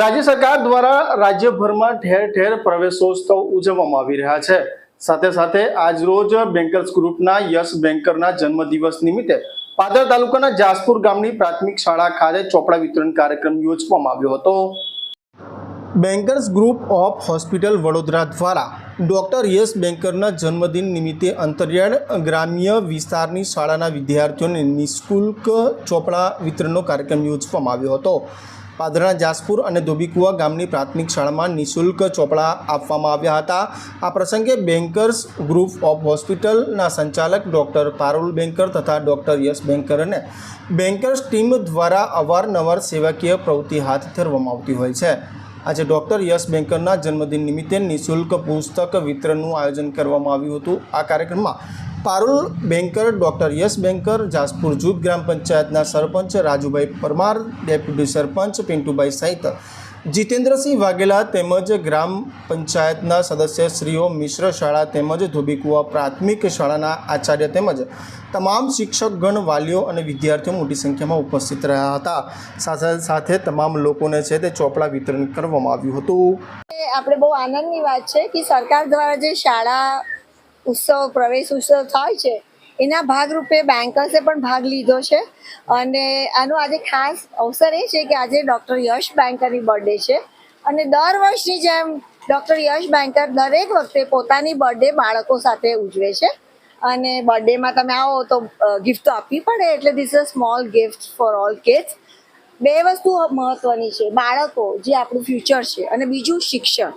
રાજ્ય સરકાર દ્વારા રાજ્યભરમાં ઠેર ઠેર પ્રવેશોત્સવ ઉજવવામાં આવી રહ્યા છે. સાથે સાથે આજરોજ બેન્કર્સ ગ્રુપના યશ બેન્કરના જન્મદિવસ નિમિત્તે પાદર તાલુકાના જાસપુર ગામની પ્રાથમિક શાળા ખાતે ચોપડા વિતરણ કાર્યક્રમ યોજવામાં આવ્યો હતો. Bankers group of hospital Vadodara દ્વારા ડૉક્ટર યશ બેન્કરના જન્મદિન નિમિત્તે અંતરિયાળ ગ્રામ્ય વિસ્તારની શાળાના વિદ્યાર્થીઓને નિઃશુલ્ક ચોપડા વિતરણનો કાર્યક્રમ યોજવામાં આવ્યો હતો. પાદરના જાસપુર અને ધોબીકુવા ગામની પ્રાથમિક શાળામાં નિઃશુલ્ક ચોપડા આપવામાં આવ્યા હતા. આ પ્રસંગે બેન્કર્સ ગ્રુપ ઓફ હોસ્પિટલના સંચાલક ડૉક્ટર પારુલ બેન્કર તથા doctor Yash Banker bankers team દ્વારા અવારનવાર સેવાકીય પ્રવૃત્તિ હાથ ધરવામાં આવતી હોય છે. આજે ડૉક્ટર યશ બેન્કરના જન્મદિન નિમિત્તે નિઃશુલ્ક પુસ્તક વિતરણનું આયોજન કરવામાં આવ્યું હતું. આ કાર્યક્રમમાં Parul banker, doctor Yash banker, Jaspur જૂથ ગ્રામ પંચાયતના સરપંચ રાજુભાઈ પરમાર, ડેપ્યુટી સરપંચ પિન્ટુભાઈ સહિત જીતેન્દ્રસિંહ વાઘેલા તેમજ ગ્રામ પંચાયતના સદસ્યશ્રીઓ મિશ્ર શાળા તેમજ ધોબીકુવા પ્રાથમિક શાળાના આચાર્ય તેમજ તમામ શિક્ષકગણ, વાલીઓ અને વિદ્યાર્થીઓ મોટી સંખ્યામાં ઉપસ્થિત રહ્યા હતા. સાથે સાથે તમામ લોકોને છે તે ચોપડા વિતરણ કરવામાં આવ્યું હતું. આપણે બહુ આનંદની વાત છે કે સરકાર દ્વારા જે શાળા ઉત્સવ, પ્રવેશ ઉત્સવ થાય છે. એના ભાગરૂપે બેન્કર્સે પણ ભાગ લીધો છે. અને આનો આજે ખાસ અવસર એ છે કે આજે ડૉક્ટર યશ બેન્કરની બર્થડે છે. અને દર વર્ષની જેમ ડૉક્ટર યશ બેન્કર દરેક વખતે પોતાની બર્થડે બાળકો સાથે ઉજવે છે. અને બર્થડેમાં તમે આવો તો ગિફ્ટ તો આપવી પડે. એટલે this a small gift for all kids બે વસ્તુ મહત્વની છે. બાળકો, જે આપણું ફ્યુચર છે. અને બીજું શિક્ષણ.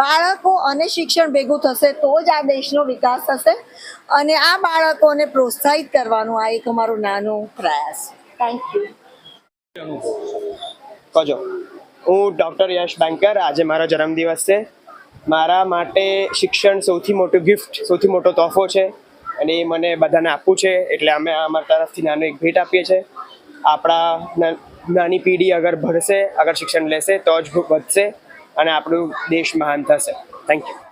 બાળકો અને શિક્ષણ ભેગું થશે તો જ આ દેશનો વિકાસ થશે અને આ બાળકોને પ્રોત્સાહિત કરવાનું આ એક અમારો નાનો પ્રયાસ. થેન્ક યુ કજો હું ડૉક્ટર યશ બેન્કર, આજે મારો જન્મદિવસ છે. મારા માટે શિક્ષણ સૌથી મોટું ગિફ્ટ સૌથી મોટો તોહફો છે અને એ મને બધાને આપવું છે એટલે અમે અમારા તરફથી નાનો એક ભેટ આપીએ છીએ. આપણા નાની પેઢી અગર ભણશે, અગર શિક્ષણ લેશે, તો જ વધશે. અને આપણું દેશ મહાન થશે. Thank you